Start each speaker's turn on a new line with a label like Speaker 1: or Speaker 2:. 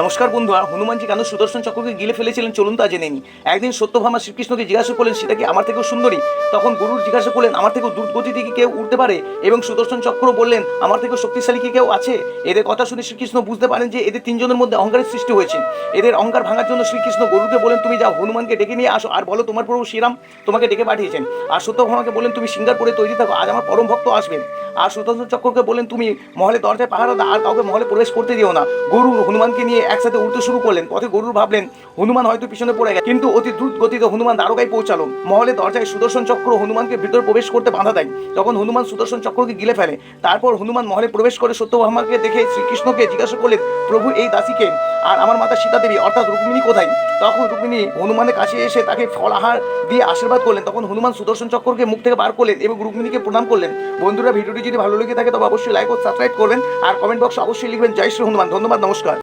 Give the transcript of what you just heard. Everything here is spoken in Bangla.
Speaker 1: নমস্কার বন্ধুরা, হনুমানজি কেন সুদর্শন চক্রকে গিলে ফেলেছিলেন চলুন তা জেনে নি একদিন সত্যভামা শ্রীকৃষ্ণকে জিজ্ঞাসা করলেন সেটা কি আমার থেকেও সুন্দরী? তখন গুরুর জিজ্ঞাসা করলেন, আমার থেকেও দ্রুত গতিতে কি কেউ উঠতে পারে? এবং সুদর্শন চক্র বললেন, আমার থেকেও শক্তিশালী কি কেউ আছে? এদের কথা শুনে শ্রীকৃষ্ণ বুঝতে পারেন যে এদের তিনজনের মধ্যে অহংকারের সৃষ্টি হয়েছে। এদের অহংকার ভাঙার জন্য শ্রীকৃষ্ণ গরুকে বলেন তুমি যাও, হনুমানকে ডেকে নিয়ে আসো, আর বলো তোমার প্রভু শ্রীরাম তোমাকে ডেকে পাঠিয়েছেন। আর সত্যভামাকে বলেন তুমি সিঙ্গার সিঙ্গারপুরে তৈরি থাকো, আজ আমার পরম ভক্ত আসবেন। আর সুদর্শন চক্রকে বলেন তুমি মহলে দরজায় পাহারা দাও, আর কাউকে মহলে প্রবেশ করতে দিও না। গরু হনুমানকে নিয়ে একসাথে উঠতে শুরু করলেন। পথে গরুর ভাবলেন, হনুমান হয়তো পিছনে পড়ে গেছে। কিন্তু অতি দ্রুত গতিতে হনুমান দ্বারকায় পৌঁছালো। মহলে দরজায় সুদর্শন চক্র হনুমানকে ভিতরে প্রবেশ করতে বাধা দেয়। তখন হনুমান সুদর্শন চক্রকে গিলে ফেলে। তারপর হনুমান মহলে প্রবেশ করে সত্যভামাকে দেখে শ্রীকৃষ্ণকে জিজ্ঞাসা করলেন, প্রভু, এই দাসীকে? আর আমার মাতা সীতা দেবী অর্থাৎ রুক্মিণী কোথায়? তখন রুক্মিণী হনুমানের কাছে এসে তাকে ফলাহার দিয়ে আশীর্বাদ করলেন। তখন হনুমান সুদর্শন চক্রকে মুখ থেকে বার করলেন এবং রুক্মিণীকে প্রণাম করলেন। বন্ধুরা, ভিডিওটি যদি ভালো লেগে থাকে তবে অবশ্যই লাইক ও সাবস্ক্রাইব করবেন। আর কমেন্ট বক্সে অবশ্যই লিখবেন, জয় শ্রী হনুমান। ধন্যবাদ, নমস্কার।